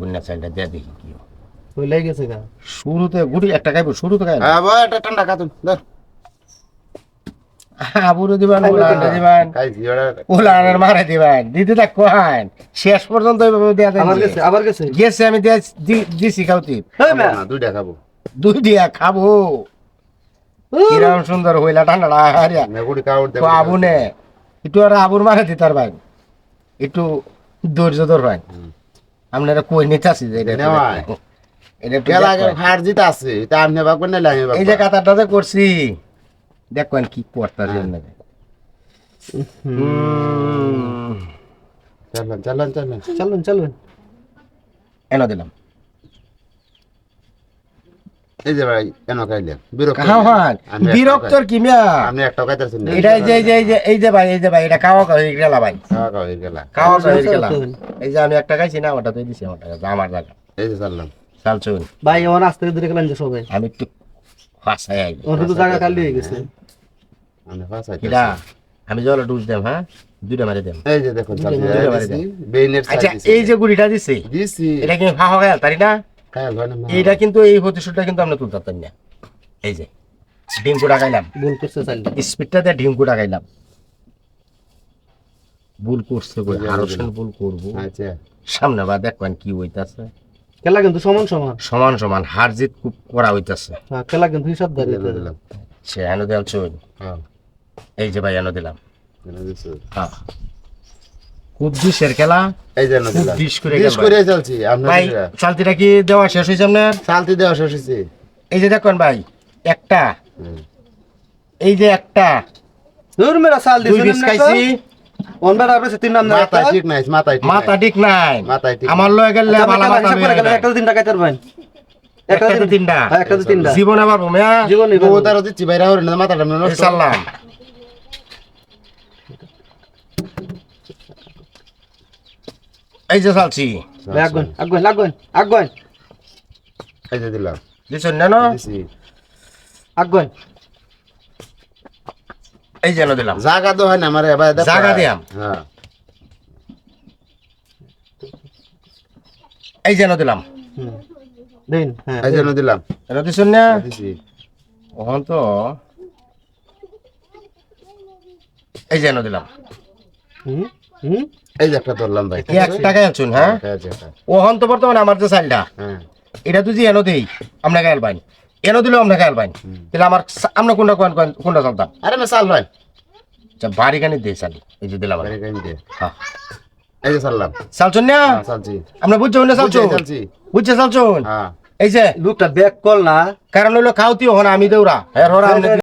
গুন্না চাইলটা দেয়া দেখি কি হয়। গেছে গা। শুরুতে গুড়ি একটা খাইবো শুরুতে খাই হ্যাঁ এটা ঠান্ডা ধর। আবুরও দিবান ওলানে দিবান। ওলানের মারে দিবান। দিদি তা কোহান। শেষ পর্যন্ত দেয়া আবার গেছে আবার গেছে। গেছে আমি দেয়া দিছি খাওতি। মেয়া। দুইটা খাব। দুই দিয়া খাব। কিরম সুন্দর হইলা ঠান্ডাটা হারিয়া আবু নে একটু আর আবুর মারে দিতার ভাই। একটু ধৈর্য ধর ভাই। আপনারা কই যে এটা। এটা গেল হার জিত আছে আপনি না এই যে কাতারটা যে করছি দেখবেন কি করতার জন্য চালান চালান চালান চলুন চলুন। এনে দিলাম। এই যে ভাই কেন খাইলেন? বিরক্ত খাওয়ান আমি বিরক্তর কি মিয়া? আপনি একটা খাইতেছেন এটা এই যে এই যে এই যে ভাই এই যে ভাই এটা খাওয়া খাওয়া হয়ে গেল ভাই। খাওয়া খাওয়া হয়ে গেল। খাওয়া খাওয়া হয়ে গেল। এই যে আমি একটা খাইছি না ওটা তুই দিছি আমার টাকা আমার টাকা এই যে চাললাম চাল চুন। ভাই আস্তে ধরে গেলেন যে সবাই। আমি একটু ফাঁসাই আই ওর তো জায়গা খালি হয়ে গেছে। আমি। কিরা? আমি জলে ডুজ দেম হ্যাঁ? দুইটা মারি দেম। এই যে দেখুন আচ্ছা এই যে গুড়িটা দিছে দিছি। এটা কি ফাঁকা গেল তাই না? হয়। এইটা কিন্তু এই প্রতিশোধটা কিন্তু আমরা তুলতে পারতাম না। এই যে ডিঙ্কু ডাকাইলাম। ভুল করছে চাইলে। স্পিডটাতে ডিঙ্কু ডাকাইলাম। ভুল করছে বলে আরও ভুল করব। আচ্ছা। সামনে বা দেখবেন কি হইতাছে। খেলা কিন্তু সমান সমান। সমান সমান হার জিত খুব করা হইতাছে। হ্যাঁ, খেলা কিন্তু হিসাব দাঁড়িয়ে দিলাম। সে এনে চই হ্যাঁ। এই যে ভাই এনে দিলাম। হ্যাঁ। খুব খেলা। এই যে এনে খুব দিলাম ডিশ করে করে চলছি ভাই চালতিটা কি দেওয়া শেষ হয়েছে আপনার? শান্তি দেওয়া শেষ হয়েছে। এই যে দেখুন ভাই একটা। এই যে একটা। দূর মেরা সাল দুই খাইছি। অনবার আপনি তিন নাম না ঠিক নাই মাথায় ঠিক মাথা ঠিক নাই। ঠিক আমার লয়ে গেলে ভালো মাথা গেলে। একটা তিনটা একটা হ্যাঁ, একটা তিনটা। জীবন আবার ভূমিয়া জীবনে দিচ্ছি বাইরে হরে না মাথাটা নষ্ট। এই যে চালছি আগুন আগুন আগুন আগুন। এই যে দিলাম। দিছেন না না? আগুন। এই যেন দিলাম। জায়গা তো হয় না আমার এবার। জাগা দিয়াম। হ্যাঁ। এই যেন দিলাম। দিন হ্যাঁ এই জন্য দিলাম। এটা দিছেন না? দিছি। ওখান তো। এই যেন দিলাম। হুম হুম। এই যে একটা ধরলাম ভাই। এই এক টাকায় আছুন হ্যাঁ? হ্যাঁ যে তো বর্তমানে আমার যে চালটা হ্যাঁ। এটা তুই এনো দেই আমরা গায়াল পাইন এনো দিলেও আমরা গায়াল পাইন তাহলে আমার আমরা কোনটা কোন কোন- কোনটা চলতাম? আরে না চাল ভাই। আচ্ছা বাড়ি কানি দে চালি এই যে দিলাম কাইন দে। হ্যাঁ। এই যে চাললাম। চালছুন না? হ্যাঁ, চালছি। আমরা বুঝছ না চালছো? চালছি। বুঝছে চালছুন হ্যাঁ। এই যে লোকটা ব্যাক কল না। কারণ হইল খাওতি হন আমি দেউরা। হরা